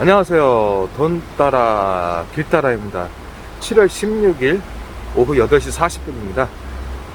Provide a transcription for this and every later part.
안녕하세요. 돈 따라 길 따라입니다. 7월 16일 오후 8시 40분입니다.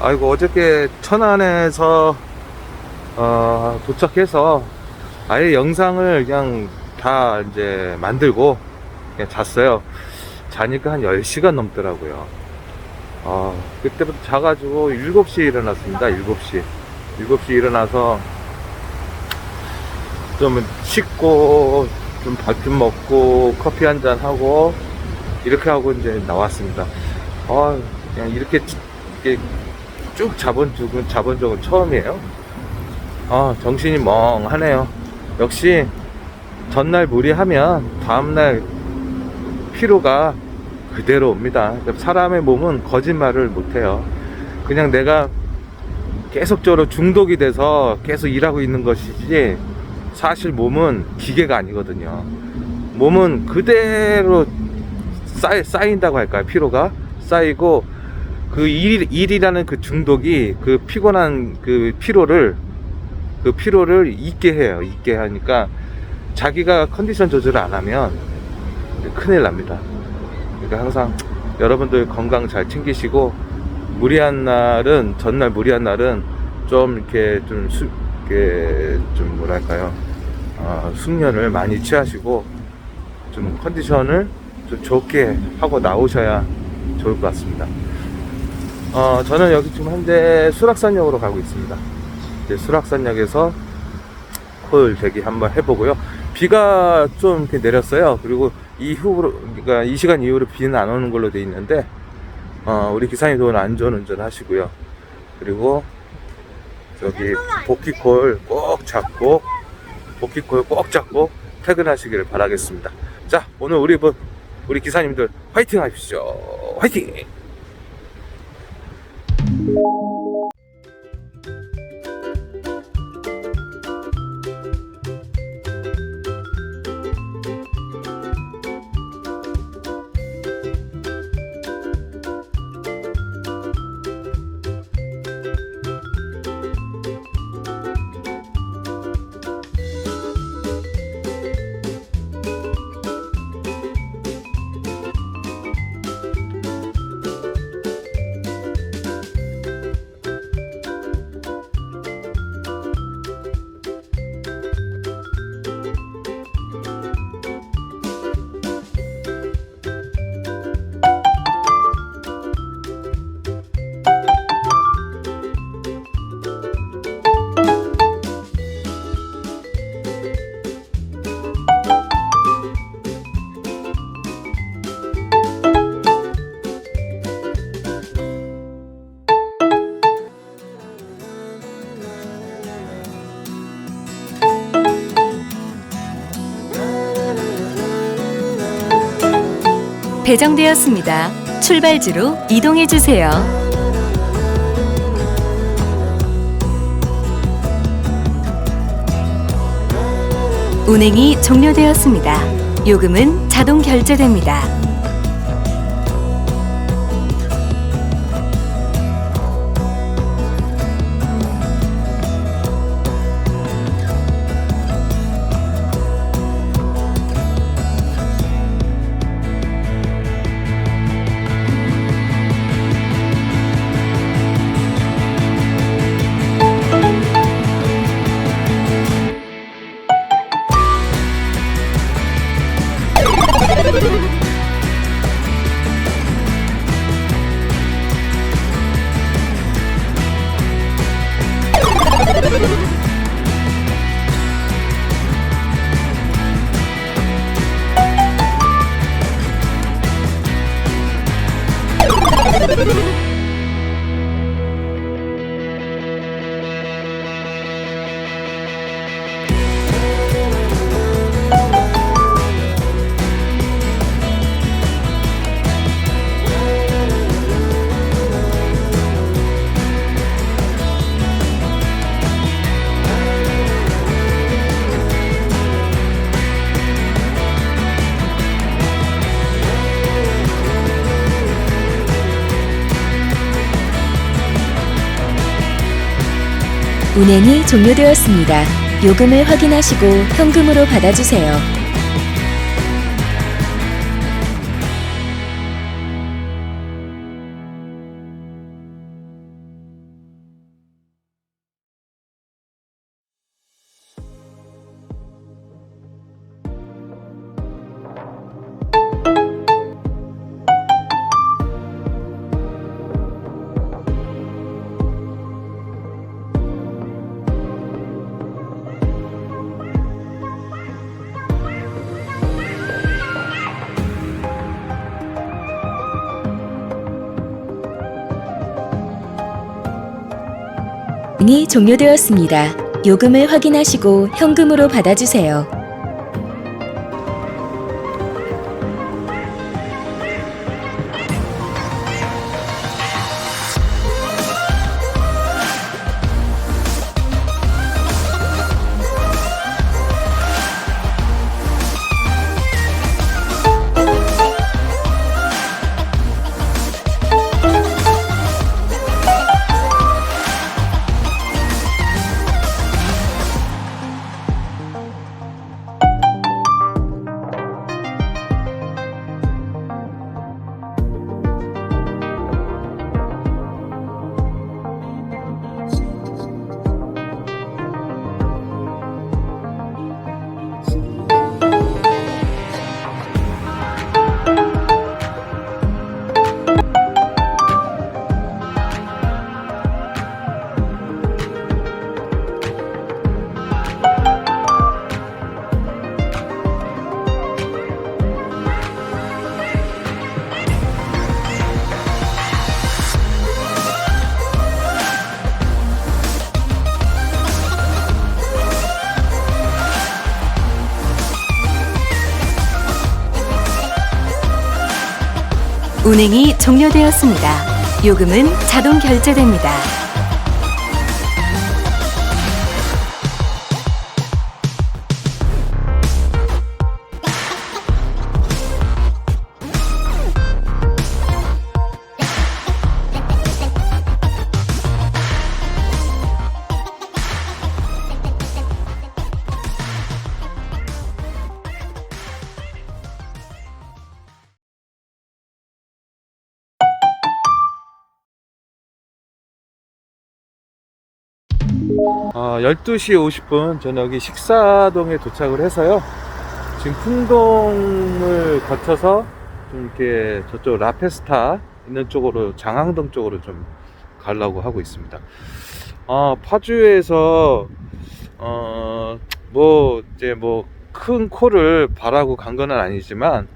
아이고 어저께 천안에서 어, 도착해서 아예 영상을 그냥 다 이제 만들고 그냥 잤어요. 자니까 한 10시간 넘더라고요. 어, 그때부터 자가지고 7시에 일어났습니다. 7시. 7시 일어나서 좀 씻고 좀 밥 좀 먹고 커피 한 잔 하고 이렇게 하고 이제 나왔습니다. 아 그냥 이렇게, 쭉- 이렇게 쭉 자본 적은 자본 적은 처음이에요. 아 정신이 멍하네요. 역시 전날 무리하면 다음날 피로가 그대로 옵니다. 사람의 몸은 거짓말을 못해요. 그냥 내가 계속적으로 중독이 돼서 계속 일하고 있는 것이지 사실 몸은 기계가 아니거든요. 몸은 그대로 쌓이, 쌓인다고 할까요? 피로가 쌓이고 그 일, 일이라는 그 중독이 그 피곤한 그 피로를 그 피로를 잊게 해요. 잊게 하니까 자기가 컨디션 조절을 안 하면 큰일 납니다. 그러니까 항상 여러분들 건강 잘 챙기시고 무리한 날은 전날 무리한 날은 좀 이렇게 좀 수, 이렇게 좀 뭐랄까요 어, 숙면을 많이 취하시고 좀 컨디션을 좀 좋게 하고 나오셔야 좋을 것 같습니다. 어, 저는 여기 지금 현재 수락산역으로 가고 있습니다. 이제 수락산역에서 코일 대기 한번 해보고요. 비가 좀 이렇게 내렸어요. 그리고 이후로, 그러니까 이 시간 이후로 비는 안 오는 걸로 돼 있는데, 어, 우리 기사님도 오늘 안전 운전 하시고요. 그리고 저기 복귀콜 꼭 잡고, 복귀콜 꼭 잡고 퇴근하시기를 바라겠습니다. 자, 오늘 우리 뭐, 우리 기사님들 화이팅 하십시오. 화이팅! 배정되었습니다. 출발지로 이동해 주세요. 운행이 종료되었습니다. 요금은 자동 결제됩니다. 운행이 종료되었습니다. 요금을 확인하시고 현금으로 받아주세요. 이 종료되었습니다. 요금을 확인하시고 현금으로 받아주세요. 운행이 종료되었습니다. 요금은 자동 결제됩니다. 어, 12시 50분 저녁에 식사동에 도착을 해서요. 지금 풍동을 거쳐서 좀 이렇게 저쪽 라페스타 있는 쪽으로 장항동 쪽으로 좀 가려고 하고 있습니다. 아, 파주에서 어, 뭐 이제 뭐큰 콜을 바라고 간 건 아니지만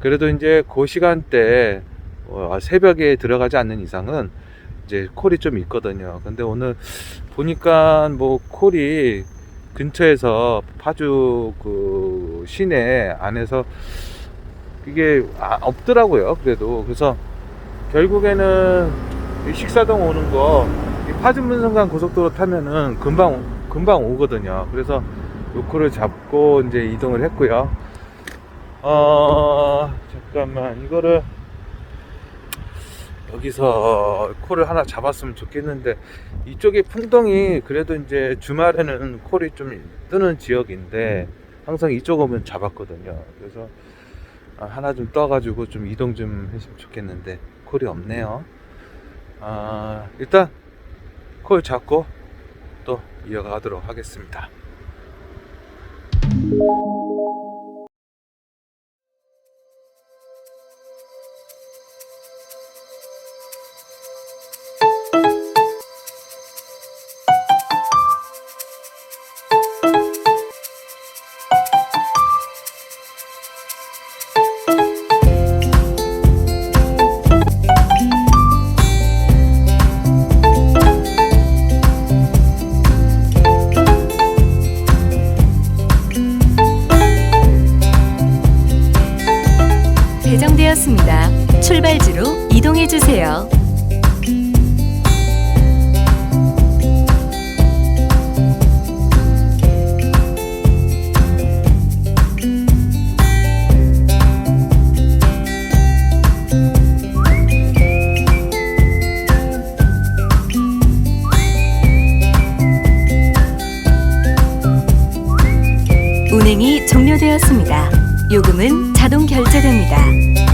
그래도 이제 그 시간대 어, 새벽에 들어가지 않는 이상은 이제 콜이 좀 있거든요. 근데 오늘 보니까 뭐 콜이 근처에서 파주 그 시내 안에서 이게 아, 없더라고요. 그래도 그래서 결국에는 이 식사동 오는 거이 파주 문성간 고속도로 타면은 금방 금방 오거든요. 그래서 요코를 잡고 이제 이동을 했고요. 어 잠깐만 이거를 여기서 콜을 하나 잡았으면 좋겠는데 이쪽에 풍덩이 그래도 이제 주말에는 콜이 좀 뜨는 지역인데 항상 이쪽 오면 잡았거든요. 그래서 아, 하나 좀 떠가지고 좀 이동 좀 했으면 좋겠는데 콜이 없네요. 아, 일단 콜 잡고 또 이어가도록 하겠습니다. 운행이 종료되었습니다. 요금은 자동 결제됩니다.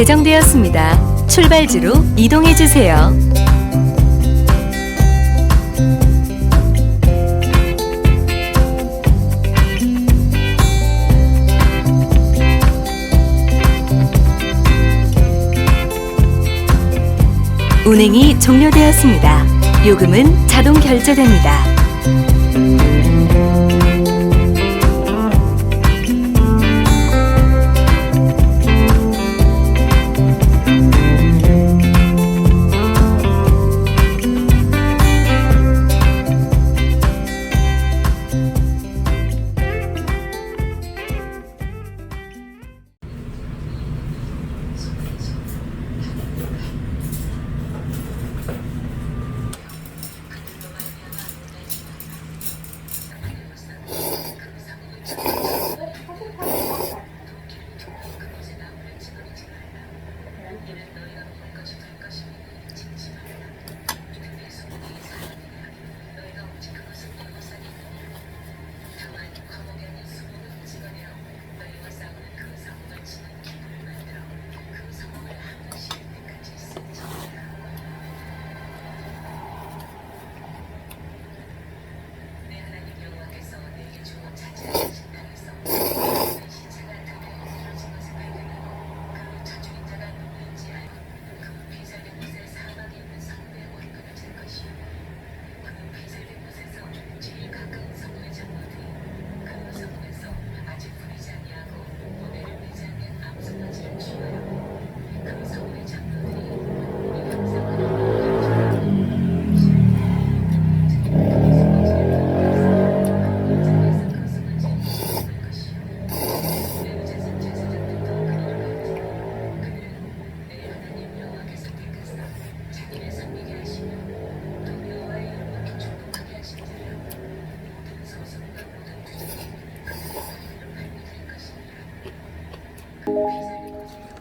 개정되었습니다. 출발지로 이동해 주세요. 운행이 종료되었습니다. 요금은 자동 결제됩니다.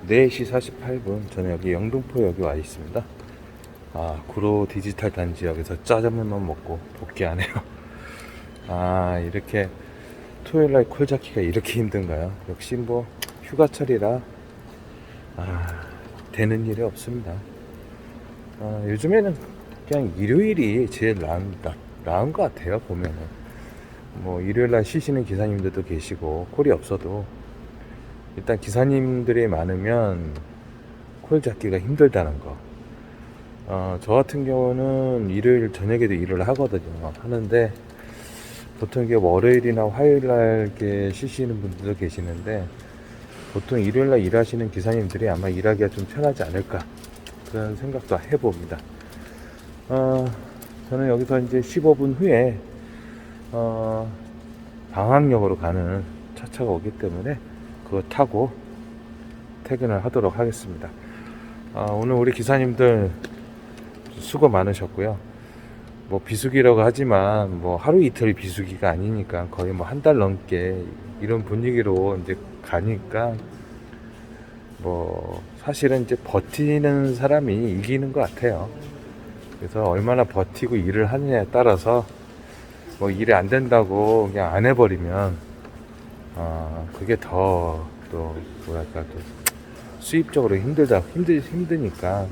네시 48분 저는 여기 영등포역에 와 있습니다. 아 구로 디지털 단지역에서 짜장면만 먹고 복귀하네요. 아 이렇게 토요일날 콜 잡기가 이렇게 힘든가요? 역시 뭐 휴가철이라 아 되는 일이 없습니다. 아, 요즘에는 그냥 일요일이 제일 나은, 나, 나은 것 같아요 보면은. 뭐 일요일날 쉬시는 기사님들도 계시고 콜이 없어도 일단 기사님들이 많으면 콜 잡기가 힘들다는 거. 어, 저 같은 경우는 일요일 저녁에도 일을 하거든요. 하는데 보통 이게 월요일이나 화요일날 이렇게 쉬시는 분들도 계시는데 보통 일요일 날 일하시는 기사님들이 아마 일하기가 좀 편하지 않을까 그런 생각도 해봅니다. 어, 저는 여기서 이제 15분 후에 어, 방학역으로 가는 차차가 오기 때문에 그거 타고 퇴근을 하도록 하겠습니다. 아, 오늘 우리 기사님들 수고 많으셨고요. 뭐 비수기라고 하지만 뭐 하루 이틀 비수기가 아니니까 거의 뭐 한 달 넘게 이런 분위기로 이제 가니까 뭐 사실은 이제 버티는 사람이 이기는 것 같아요. 그래서 얼마나 버티고 일을 하느냐에 따라서 뭐 일이 안 된다고 그냥 안 해버리면 아, 그게 더, 또, 뭐랄까, 또, 수입적으로 힘들다, 힘들, 힘드니까,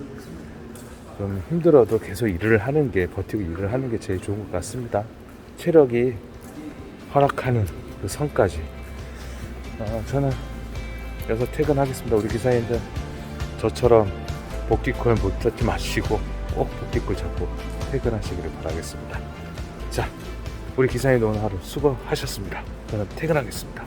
좀 힘들어도 계속 일을 하는 게, 버티고 일을 하는 게 제일 좋은 것 같습니다. 체력이 허락하는 그 선까지. 아, 저는 여기서 퇴근하겠습니다. 우리 기사님들, 저처럼 복귀콜 못 잡지 마시고, 꼭 복귀콜 잡고 퇴근하시기를 바라겠습니다. 자, 우리 기사님들 오늘 하루 수고하셨습니다. 저는 퇴근하겠습니다.